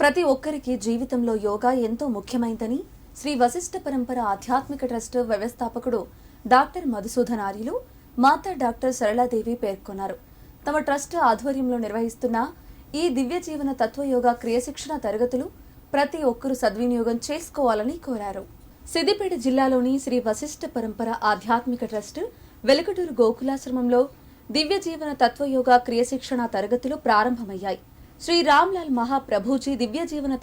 ప్రతి ఒక్కరికి జీవితంలో యోగా ఎంతో ముఖ్యమైందని శ్రీ వశిష్ఠ పరంపర ఆధ్యాత్మిక ట్రస్ట్ వ్యవస్థాపకుడు డాక్టర్ మధుసూదన్ ఆర్యులు మాతా డాక్టర్ సరళాదేవి పేర్కొన్నారు. తమ ట్రస్ట్ ఆధ్వర్యంలో నిర్వహిస్తున్న ఈ దివ్య జీవన తత్వయోగ క్రియశిక్షణ తరగతులు ప్రతి ఒక్కరూ సద్వినియోగం చేసుకోవాలని కోరారు. సిద్దిపేట జిల్లాలోని శ్రీ వశిష్ఠ పరంపర ఆధ్యాత్మిక ట్రస్ట్ వెలకటూరు గోకులాశ్రమంలో దివ్య జీవన తత్వయోగ క్రియశిక్షణ తరగతులు ప్రారంభమయ్యాయి. శ్రీ రామ్లాల్ మహాప్రభూజీ దివ్య జీవన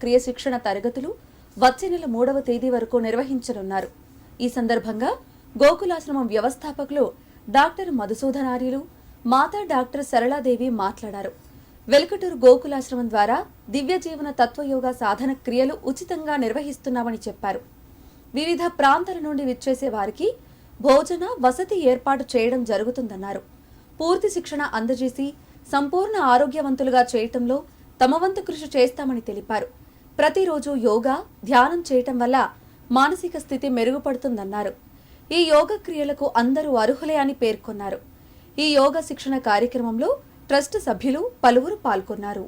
క్రియశిక్షణ తరగతులు వచ్చే నెల మూడవ తేదీ వరకు నిర్వహించనున్నారు. ఈ సందర్భంగా గోకులాశ్రమం వ్యవస్థాపకులు డాక్టర్ మధుసూదనార్యులు మాతా డాక్టర్ సరళాదేవి మాట్లాడారు. వెలుకటూరు గోకులాశ్రమం ద్వారా దివ్య జీవన సాధన క్రియలు ఉచితంగా నిర్వహిస్తున్నామని చెప్పారు. వివిధ ప్రాంతాల నుండి విచ్చేసే వారికి భోజన వసతి ఏర్పాటు చేయడం జరుగుతుందన్నారు. పూర్తి శిక్షణ అందజేసి సంపూర్ణ ఆరోగ్యవంతులుగా చేయటంలో తమ వంతు కృషి చేస్తామని తెలిపారు. ప్రతిరోజు యోగా ధ్యానం చేయటం వల్ల మానసిక స్థితి మెరుగుపడుతుందన్నారు. ఈ యోగ క్రియలకు అందరూ అర్హులే అని పేర్కొన్నారు. ఈ యోగ శిక్షణ కార్యక్రమంలో ట్రస్ట్ సభ్యులు పలువురు పాల్గొన్నారు.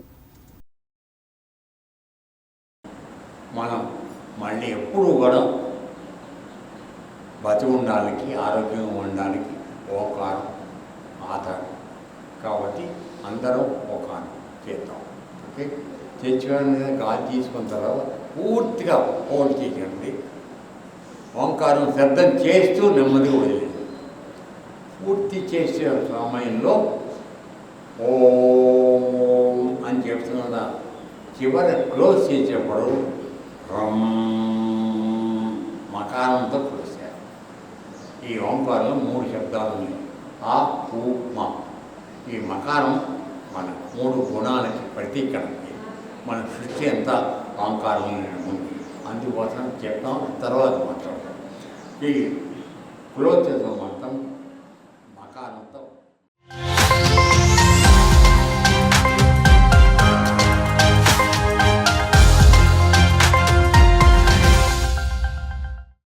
మనం మళ్ళీ ఎప్పుడు కూడా బతి ఉండడానికి ఆరోగ్యంగా ఉండడానికి ఓకారం ఆధారం కాబట్టి అందరం ఓకారం చేద్దాం. ఓకే? తెచ్చుకొని గాలి తీసుకున్న తర్వాత పూర్తిగా హోల్డ్ చేయండి ఓంకారం శబ్దం చేస్తూ నెమ్మదిగా వదిలేదు పూర్తి చేసే సమయంలో ఓం అని చెప్తున్నా చివరి క్లోజ్ చేసేప్పుడు రమ్ మకారంతో క్లోజ్ చేయాలి. ఈ ఓంకారంలో మూడు శబ్దాలు ఉన్నాయి. ఆ పూ మా. ఈ మకారం మన మూడు గుణాలకి ప్రతీకరణకి మన సృష్టి అంతా ఓంకారంలో ఉంది. అందుకోసం చెప్తాం తర్వాత మాట్లాడతాం. ఈ కులోత్సవం చేసే మొత్తం మకారంతో